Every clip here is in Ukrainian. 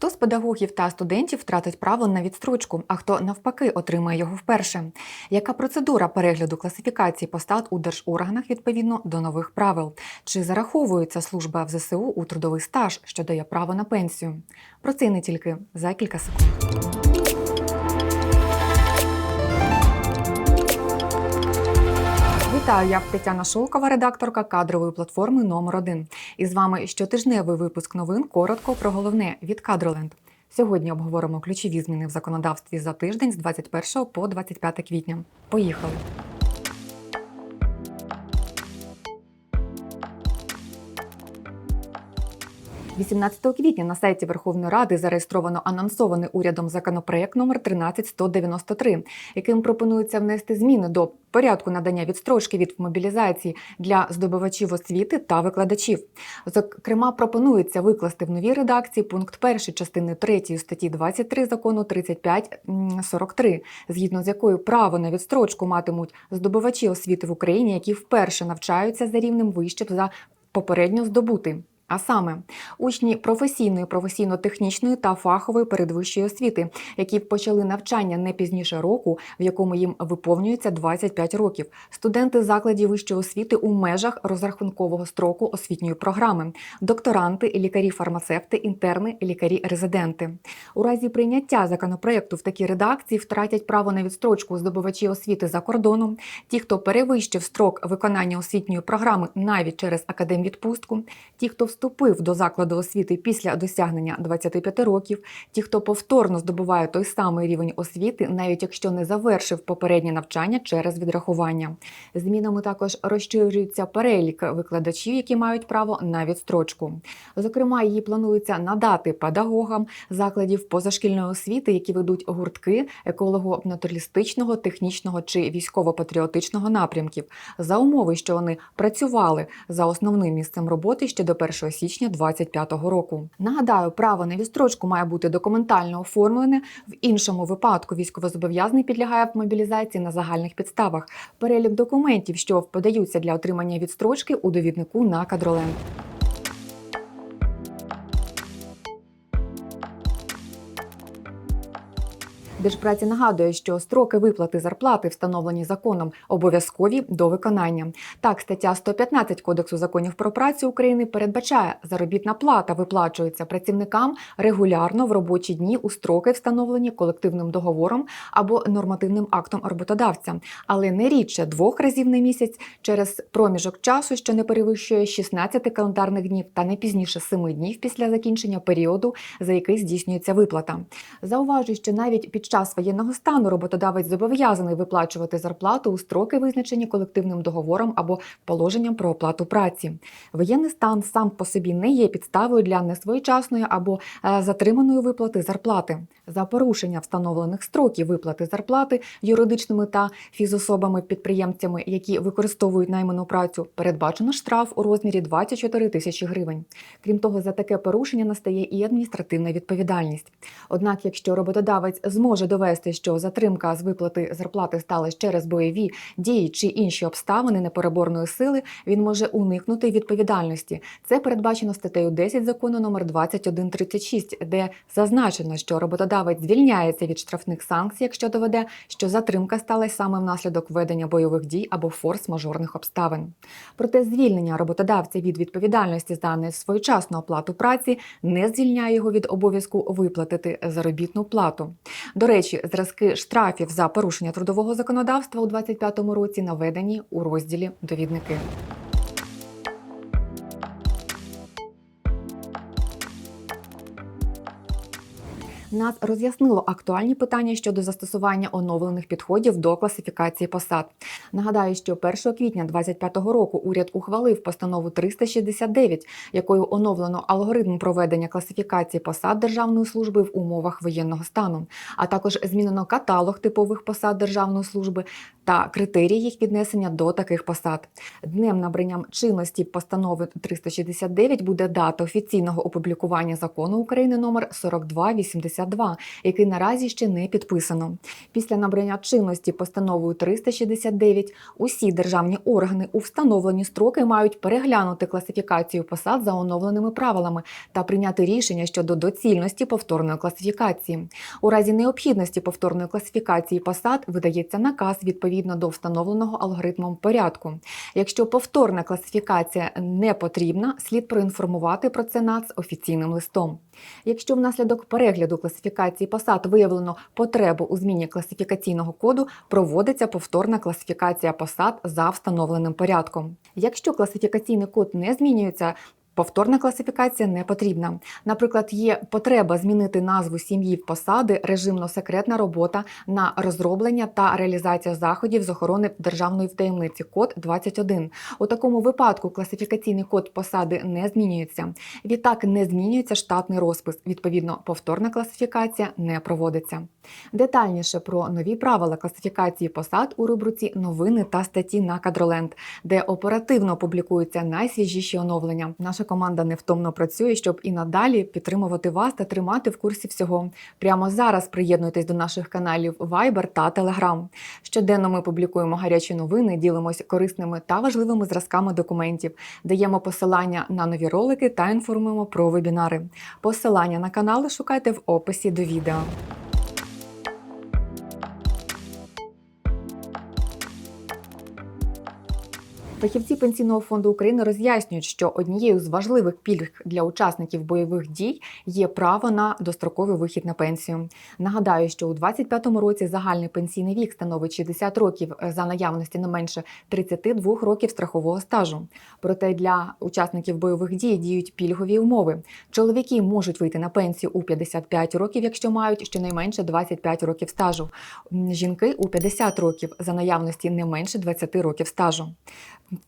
Хто з педагогів та студентів втратить право на відстрочку, а хто навпаки отримає його вперше? Яка процедура перегляду класифікації постат у держорганах відповідно до нових правил? Чи зараховується служба в ЗСУ у трудовий стаж, що дає право на пенсію? Про це не тільки за кілька секунд. Вітаю, я Тетяна Шолкова, редакторка кадрової платформи номер 1 І з вами щотижневий випуск новин коротко про головне від Кадроленд. Сьогодні обговоримо ключові зміни в законодавстві за тиждень з 21 по 25 квітня. Поїхали! 18 квітня на сайті Верховної Ради зареєстровано анонсований урядом законопроект номер 13193, яким пропонується внести зміни до порядку надання відстрочки від мобілізації для здобувачів освіти та викладачів. Зокрема, пропонується викласти в новій редакції пункт 1 частини 3 статті 23 закону 3543, згідно з якою право на відстрочку матимуть здобувачі освіти в Україні, які вперше навчаються за рівнем вище за попередньо здобутий. А саме учні професійної, професійно-технічної та фахової передвищої освіти, які почали навчання не пізніше року, в якому їм виповнюється 25 років, студенти закладів вищої освіти у межах розрахункового строку освітньої програми, докторанти, лікарі-фармацевти, інтерни, лікарі-резиденти. У разі прийняття законопроекту в такій редакції втратять право на відстрочку здобувачі освіти за кордоном, ті, хто перевищив строк виконання освітньої програми навіть через академвідпустку, ті, хто вступив до закладу освіти після досягнення 25 років, ті, хто повторно здобуває той самий рівень освіти, навіть якщо не завершив попереднє навчання через відрахування. Змінами також розширюється перелік викладачів, які мають право на відстрочку. Зокрема, її планується надати педагогам закладів позашкільної освіти, які ведуть гуртки еколого-натуралістичного, технічного чи військово-патріотичного напрямків, за умови, що вони працювали за основним місцем роботи ще до 1 січня 2025 року. Нагадаю, право на відстрочку має бути документально оформлене. В іншому випадку військовозобов'язаний підлягає мобілізації на загальних підставах. Перелік документів, що подаються для отримання відстрочки у довіднику на кадроленд. Держпраці нагадує, що строки виплати зарплати, встановлені законом, обов'язкові до виконання. Так, стаття 115 Кодексу законів про працю України передбачає, заробітна плата виплачується працівникам регулярно в робочі дні у строки, встановлені колективним договором або нормативним актом роботодавця, але не рідше двох разів на місяць через проміжок часу, що не перевищує 16 календарних днів, та не пізніше 7 днів після закінчення періоду, за який здійснюється виплата. Зауважу, що навіть під час воєнного стану роботодавець зобов'язаний виплачувати зарплату у строки, визначені колективним договором або положенням про оплату праці. Воєнний стан сам по собі не є підставою для несвоєчасної або е, затриманої виплати зарплати. За порушення встановлених строків виплати зарплати юридичними та фізособами-підприємцями, які використовують найману працю, передбачено штраф у розмірі 24 тисячі гривень. Крім того, за таке порушення настає і адміністративна відповідальність. Однак, якщо роботодавець зможе довести, що затримка з виплати зарплати сталася через бойові дії чи інші обставини непереборної сили, він може уникнути відповідальності. Це передбачено статтею 10 закону номер 2136, де зазначено, що роботодавець звільняється від штрафних санкцій, якщо доведе, що затримка сталася саме внаслідок ведення бойових дій або форс-мажорних обставин. Проте звільнення роботодавця від відповідальності за несвоєчасну оплату праці не звільняє його від обов'язку виплатити заробітну плату. До речі, зразки штрафів за порушення трудового законодавства у 2025 році наведені у розділі довідники. Нас роз'яснило актуальні питання щодо застосування оновлених підходів до класифікації посад. Нагадаю, що 1 квітня 2025 року уряд ухвалив постанову 369, якою оновлено алгоритм проведення класифікації посад державної служби в умовах воєнного стану, а також змінено каталог типових посад державної служби та критерії їх віднесення до таких посад. Днем набранням чинності постанови 369 буде дата офіційного опублікування закону України номер 4282, який наразі ще не підписано. Після набрання чинності постановою 369 усі державні органи у встановлені строки мають переглянути класифікацію посад за оновленими правилами та прийняти рішення щодо доцільності повторної класифікації. У разі необхідності повторної класифікації посад видається наказ відповідно до встановленого алгоритмом порядку. Якщо повторна класифікація не потрібна, слід проінформувати про це НАЦ офіційним листом. Якщо внаслідок перегляду класифікації посад виявлено потребу у зміні класифікаційного коду, проводиться повторна класифікація посад за встановленим порядком. Якщо класифікаційний код не змінюється, Повторна класифікація не потрібна. Наприклад, є потреба змінити назву сім'ї в посади режимно-секретна робота на розроблення та реалізацію заходів з охорони державної таємниці. Код 21. У такому випадку класифікаційний код посади не змінюється. Відтак не змінюється штатний розпис. Відповідно, повторна класифікація не проводиться. Детальніше про нові правила класифікації посад у рубриці Новини та статті на Кадроленд, де оперативно публікуються найсвіжіші оновлення. Наша команда невтомно працює, щоб і надалі підтримувати вас та тримати в курсі всього. Прямо зараз приєднуйтесь до наших каналів Viber та Telegram. Щоденно ми публікуємо гарячі новини, ділимося корисними та важливими зразками документів, даємо посилання на нові ролики та інформуємо про вебінари. Посилання на канали шукайте в описі до відео. Фахівці Пенсійного фонду України роз'яснюють, що однією з важливих пільг для учасників бойових дій є право на достроковий вихід на пенсію. Нагадаю, що у 2025 році загальний пенсійний вік становить 60 років за наявності не менше 32 років страхового стажу. Проте для учасників бойових дій діють пільгові умови. Чоловіки можуть вийти на пенсію у 55 років, якщо мають щонайменше 25 років стажу. Жінки у 50 років за наявності не менше 20 років стажу.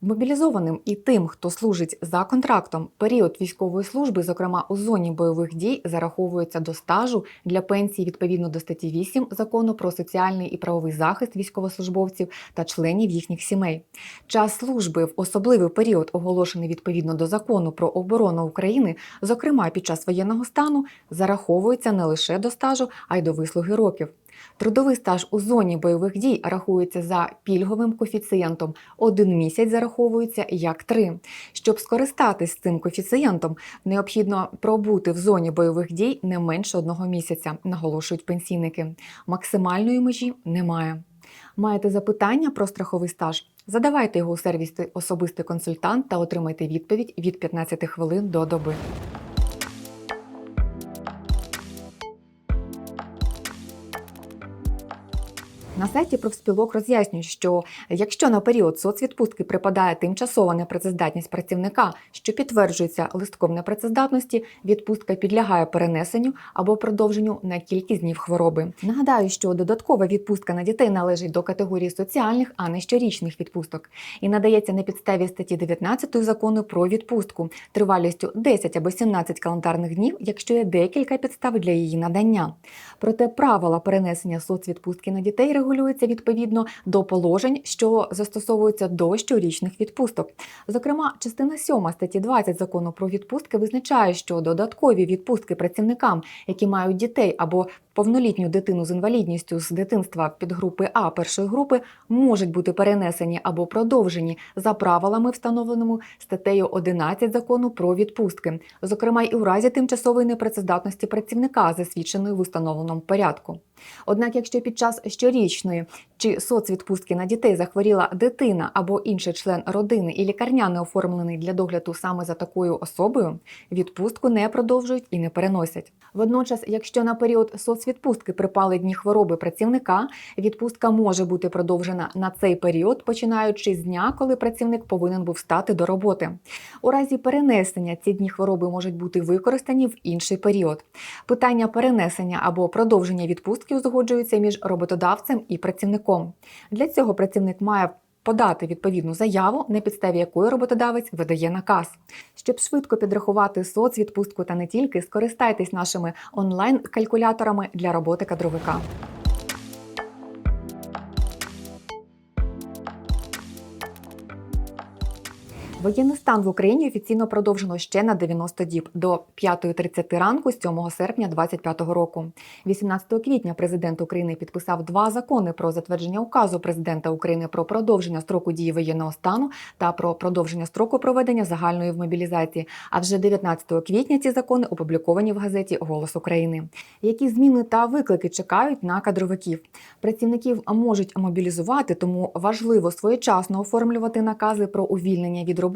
Мобілізованим і тим, хто служить за контрактом, період військової служби, зокрема у зоні бойових дій, зараховується до стажу для пенсії відповідно до статті 8 закону про соціальний і правовий захист військовослужбовців та членів їхніх сімей. Час служби в особливий період, оголошений відповідно до закону про оборону України, зокрема під час воєнного стану, зараховується не лише до стажу, а й до вислуги років. Трудовий стаж у зоні бойових дій рахується за пільговим коефіцієнтом. Один місяць зараховується як три. Щоб скористатись цим коефіцієнтом, необхідно пробути в зоні бойових дій не менше одного місяця, наголошують пенсійники. Максимальної межі немає. Маєте запитання про страховий стаж? Задавайте його у сервісі особистий консультант та отримайте відповідь від 15 хвилин до доби. На сайті профспілок роз'яснюють, що якщо на період соцвідпустки припадає тимчасова непрацездатність працівника, що підтверджується листком непрацездатності, відпустка підлягає перенесенню або продовженню на кількість днів хвороби. Нагадаю, що додаткова відпустка на дітей належить до категорії соціальних, а не щорічних відпусток, і надається на підставі статті 19 закону про відпустку тривалістю 10 або 17 календарних днів, якщо є декілька підстав для її надання. Проте правила перенесення соцвідпустки на дітей регулюються відповідно до положень, що застосовуються до щорічних відпусток. Зокрема, частина 7 статті 20 закону про відпустки визначає, що додаткові відпустки працівникам, які мають дітей або повнолітню дитину з інвалідністю з дитинства підгрупи А першої групи, можуть бути перенесені або продовжені за правилами, встановленими статтею 11 закону про відпустки, зокрема і у разі тимчасової непрацездатності працівника, засвідченої в установленому порядку. Однак, якщо під час щорічної чи соцвідпустки на дітей захворіла дитина або інший член родини і лікарня не оформлений для догляду саме за такою особою, відпустку не продовжують і не переносять. Водночас, якщо на період соцвідпустки припали дні хвороби працівника, відпустка може бути продовжена на цей період, починаючи з дня, коли працівник повинен був стати до роботи. У разі перенесення ці дні хвороби можуть бути використані в інший період. Питання перенесення або продовження відпустки узгоджуються між роботодавцем і працівником. Для цього працівник має подати відповідну заяву, на підставі якої роботодавець видає наказ. Щоб швидко підрахувати соцвідпустку та не тільки, скористайтесь нашими онлайн-калькуляторами для роботи кадровика. Воєнний стан в Україні офіційно продовжено ще на 90 діб до 5.30 ранку 7 серпня 2025 року. 18 квітня президент України підписав два закони про затвердження указу президента України про продовження строку дії воєнного стану та про продовження строку проведення загальної мобілізації. А вже 19 квітня ці закони опубліковані в газеті Голос України. Які зміни та виклики чекають на кадровиків? Працівників можуть мобілізувати, тому важливо своєчасно оформлювати накази про увільнення від роботи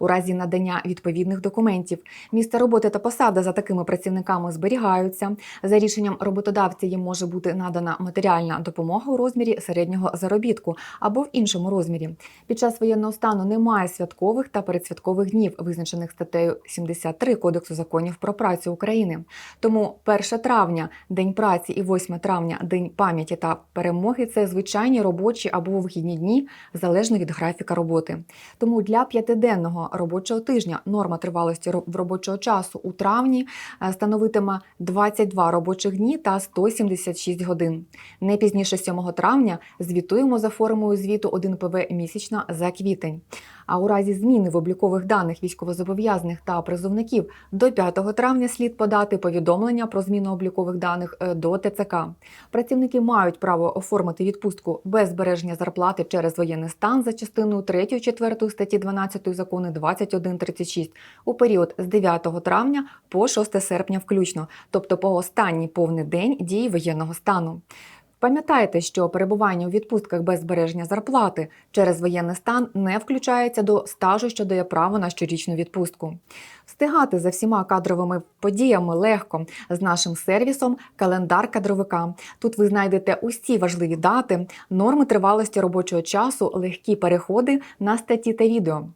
у разі надання відповідних документів. Місце роботи та посада за такими працівниками зберігаються. За рішенням роботодавця їм може бути надана матеріальна допомога у розмірі середнього заробітку або в іншому розмірі. Під час воєнного стану немає святкових та передсвяткових днів, визначених статтею 73 Кодексу законів про працю України. Тому 1 травня День праці і 8 травня День пам'яті та перемоги це звичайні робочі або вихідні дні залежно від графіка роботи. Тому для п'ятиденного робочого тижня норма тривалості ро- робочого часу у травні е, становитиме 22 робочих дні та 176 годин. Не пізніше 7 травня звітуємо за формою звіту 1 ПВ місячна за квітень. А у разі зміни в облікових даних військовозобов'язаних та призовників до 5 травня слід подати повідомлення про зміну облікових даних е, до ТЦК. Працівники мають право оформити відпустку без збереження зарплати через воєнний стан за частиною 3 4 статті 12 закону 2136 у період з 9 травня по 6 серпня включно, тобто по останній повний день дії воєнного стану. Пам'ятайте, що перебування у відпустках без збереження зарплати через воєнний стан не включається до стажу, що дає право на щорічну відпустку. Встигати за всіма кадровими подіями легко з нашим сервісом Календар кадровика. Тут ви знайдете усі важливі дати, норми тривалості робочого часу, легкі переходи на статті та відео.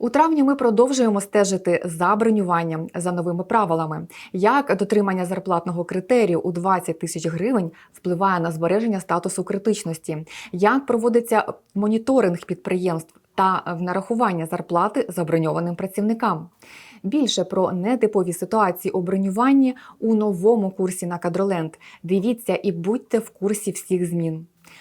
У травні ми продовжуємо стежити за бронюванням за новими правилами. Як дотримання зарплатного критерію у 20 тисяч гривень впливає на збереження статусу критичності, як проводиться моніторинг підприємств та нарахування зарплати заброньованим працівникам. Більше про нетипові ситуації у бронюванні у новому курсі на кадроленд. Дивіться і будьте в курсі всіх змін.